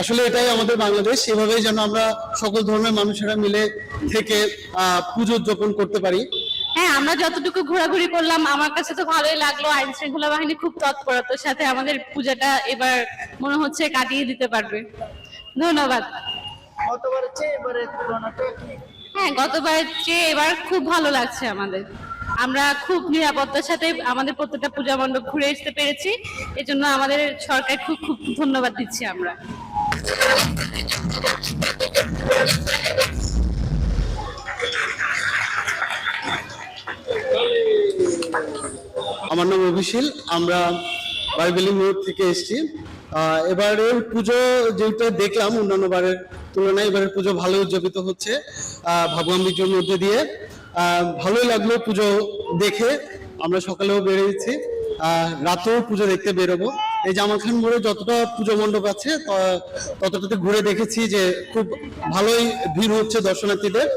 আসলে এটাই আমাদের বাংলাদেশ। এভাবেই যেন আমরা সকল ধর্মের মানুষেরা মিলে থেকে আহ, পুজো উদযাপন করতে পারি। হ্যাঁ আমরা যতটুকু ঘোরাঘুরি করলাম আমার কাছে তো ভালোই লাগল। আইন শৃঙ্খলা বাহিনী খুব তৎপরতার সাথে আমাদের পূজাটা এবার মনে হচ্ছে কাটিয়ে দিতে পারবে। ধন্যবাদ। হ্যাঁ গতবারের চেয়ে এবার খুব ভালো লাগছে আমাদের। আমরা খুব নিরাপত্তার সাথে আমাদের প্রত্যেকটা পূজা মণ্ডপ ঘুরে আসতে পেরেছি। এজন্য আমাদের সরকার খুব খুব ধন্যবাদ দিচ্ছি আমরা। আমার নাম অভিশীল, আমরা বাইবেলি মোড় থেকে এসেছি। এবারের পুজো যেটা দেখলাম অন্যান্য বারের তুলনায় এবারের পুজো ভালো উদযাপিত হচ্ছে। ভগবান বিজয়ের মধ্যে দিয়ে ভালোই লাগল পুজো দেখে। আমরা সকালেও বেরিয়েছি। রাতেও পুজো দেখতে বেরোবো। এই জামাখান মোড়ে যতটা পুজো মণ্ডপ আছে ততটাতে ঘুরে দেখেছি যে খুব ভালোই ভিড় হচ্ছে দর্শনার্থীদের।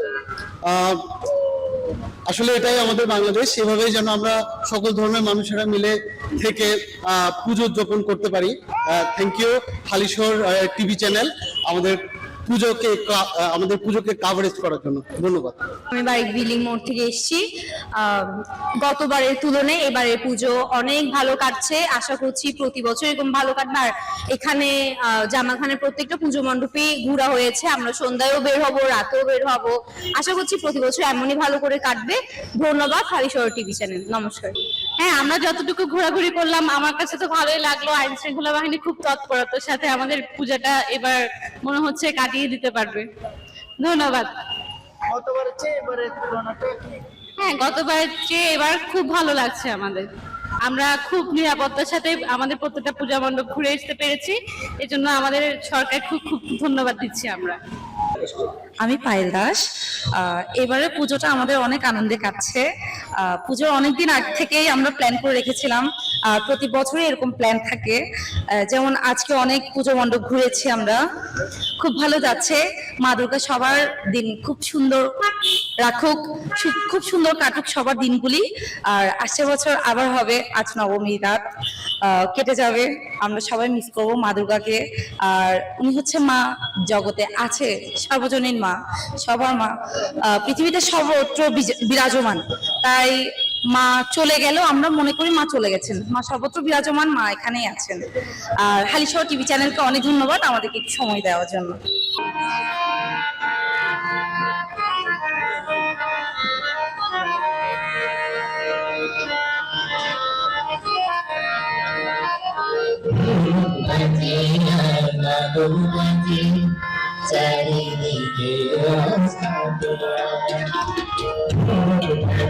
আসলে এটাই আমাদের বাংলাদেশ সেভাবেই যেন আমরা সকল ধর্মের মানুষেরা মিলে থেকে পুজো উদযাপন করতে পারি। Thank you Halisahar TV channel আমাদের পুজোকে আমাদের পুজোকে কাভারেজ করার জন্য। ধন্যবাদ। আমি বাড়ি বিলিং মোড় থেকে এসেছি। গতবারের তুলনায় এবারে পুজো অনেক ভালো কাটছে। আশা করছি প্রতি বছর এরকম ভালো কাটবে আর এখানে জামাখানের প্রত্যেকটা পুজো মণ্ডপে ঘোরা হয়েছে। আমরা সন্ধ্যায়ও বের হব, রাতেও বের হব। আশা করছি প্রতি বছর এমনই ভালো করে কাটবে। ধন্যবাদ, হারিশহর টিভি চ্যানেল। নমস্কার। হ্যাঁ আমরা যতটুকু ঘোরাঘুরি করলাম আমার কাছে তো ভালোই লাগল। আইন শৃঙ্খলা বাহিনী খুব তৎপরতার সাথে আমাদের পূজাটা এবার মনে হচ্ছে কাটিয়ে দিতে পারবে। ধন্যবাদ। হ্যাঁ গতবারের চেয়ে এবার খুব ভালো লাগছে আমাদের। আমরা খুব নিরাপত্তার সাথে আমাদের প্রত্যেকটা পূজা মণ্ডপ ঘুরে আসতে পেরেছি। এজন্য আমাদের সরকার খুব খুব ধন্যবাদ দিচ্ছি আমরা। আমি পায়েল দাস। আহ, এবারে পুজোটা আমাদের অনেক আনন্দে কাটছে। আহ, পুজোর অনেকদিন আগ থেকেই আমরা প্ল্যান করে রেখেছিলাম। প্রতি বছরই এরকম প্ল্যান থাকে। যেমন আজকে অনেক পুজো মণ্ডপ ঘুরেছি আমরা। খুব ভালো যাচ্ছে। মা দুর্গা সবার দিন খুব সুন্দর রাখুক খুব সুন্দর কাটুক সবার দিনগুলি। আর আসছে বছর আবার হবে, আজ নবমী রাত। কেটে যাবে। আমরা সবাই মিস করব মা দুর্গাকে। আর উনি হচ্ছে মা জগতে আছে, সর্বজনীন মা, সবার মা। পৃথিবীতে সর্বত্র বিরাজমান। তাই মা চলে গেল, আমরা মনে করি মা চলে গেছেন। মা সর্বত্র বিরাজমান, মা এখানেই আছেন। আর হালিশহর টিভি চ্যানেলকে অনেক ধন্যবাদ আমাদেরকে একটু সময় দেওয়ার জন্য। চারিদিকে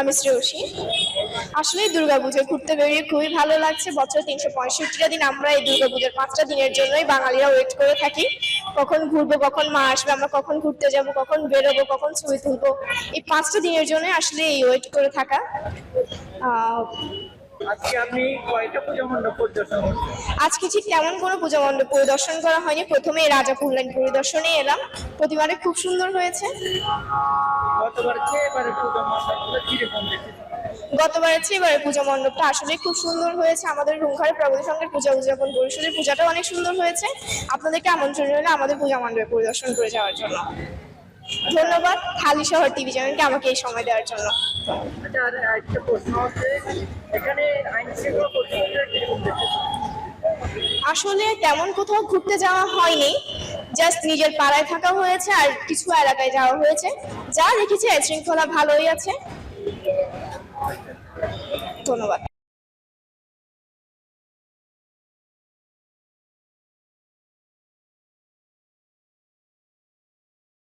আমি শ্রেয়সী আসলে দুর্গাপুজো ঘুরতে বেরিয়ে খুবই ভালো লাগছে। বছর তিনশো পঁয়ষট্টিটা দিন আমরা এই দুর্গাপুজোর পাঁচটা দিনের জন্যই বাঙালিরা ওয়েট করে থাকি। কখন ঘুরবো কখন মা আসবে আমরা কখন ঘুরতে যাব কখন বেরোবো কখন ছবি তুলবো এই পাঁচটা দিনের জন্য আসলে এই ওয়েট করে থাকা। আহ, আজকে আপনি কয়টা পূজা মণ্ডপ পরিদর্শন আজকে ঠিক তেমন কোনো পূজা মণ্ডপ পরিদর্শন করা হয়নি। প্রথমে রাজা কল্যাণ পরিদর্শনে এলাম। প্রতিবারে খুব সুন্দর হয়েছে। গতবারের চেয়ে এবারে পূজা মণ্ডপটা আসলে খুব সুন্দর হয়েছে। আমাদের রুমঘরে প্রগতি সঙ্গে পূজা উদযাপন পরিষদের পূজাটা অনেক সুন্দর হয়েছে। আপনাদেরকে আমন্ত্রণ রইল আমাদের পূজা মণ্ডপে পরিদর্শন করে যাওয়ার জন্য। ধন্যবাদ খালি শহর টিভি চ্যানেলকে আমাকে এই সময় দেওয়ার জন্য। আচ্ছা একটা প্রশ্ন আছে এখানে আইন শৃঙ্খলা পরিস্থিতিটা কীরকম দেখেছেন আসলে তেমন কোথাও ঘুরতে যাওয়া হয়নি। জাস্ট নিজের পাড়ায় থাকা হয়েছে আর কিছু এলাকায় যাওয়া হয়েছে। যা দেখেছি আইন শৃঙ্খলা ভালোই আছে। ধন্যবাদ।